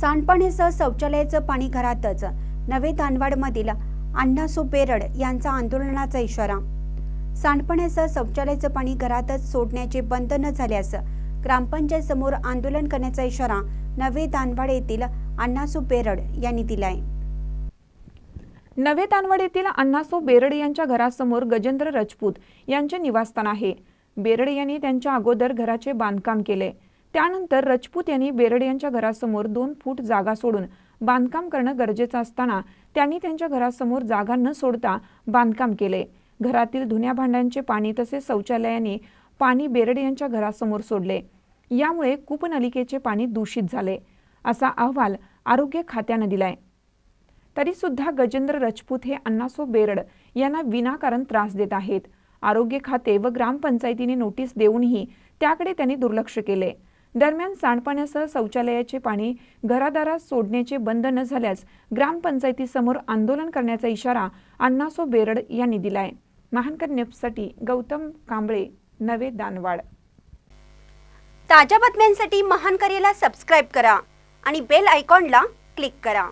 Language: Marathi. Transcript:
सांडपाण्यासह शौचालयाचं पाणी घरातच. नवे धानवाडमधील अण्णासो बेरड यांचा आंदोलनाचा इशारा. सांडपाण्यासह शौचालयाचं पाणी घरातच सोडण्याचे बंद न झाल्यास ग्रामपंचायत समोर आंदोलन करण्याचा इशारा नवे दानवाड येथील अण्णासो बेरड यांनी दिलाय. नवे तानवड येथील अण्णासो बेरड यांच्या घरासमोर गजेंद्र राजपूत यांचे निवासस्थान आहे. बेरड यांनी त्यांच्या अगोदर घराचे बांधकाम केले. त्यानंतर रजपूत यांनी बेरड यांच्या घरासमोर दोन फूट जागा सोडून बांधकाम करणं गरजेचं असताना त्यांनी त्यांच्या घरासमोर जागा न सोडता बांधकाम केले. घरातील धुन्या भांड्यांचे पाणी तसेच शौचालयाने पाणी बेरड यांच्या घरासमोर सोडले. यामुळे कूपनलिकेचे पाणी दूषित झाले असा अहवाल आरोग्य खात्यानं दिलाय. तरी सुद्धा गजेंद्र रजपूत हे अण्णासो बेरड यांना विनाकारण त्रास देत आहेत. आरोग्य खाते व ग्रामपंचायतीने नोटीस देऊनही त्याकडे त्यांनी दुर्लक्ष केले. दरम्यान सांडपाण्यासह शौचालयाचे पाणी घरादारात सोडण्याचे बंद न झाल्यास ग्रामपंचायतीसमोर आंदोलन करण्याचा इशारा अण्णासो बेरड यांनी दिलाय. महानकर न्यूजसाठी गौतम कांबळे नवे दानवाड. ताज्या बातम्यांसाठी महानकरेला सबस्क्राईब करा आणि बेल आयकॉनला क्लिक करा.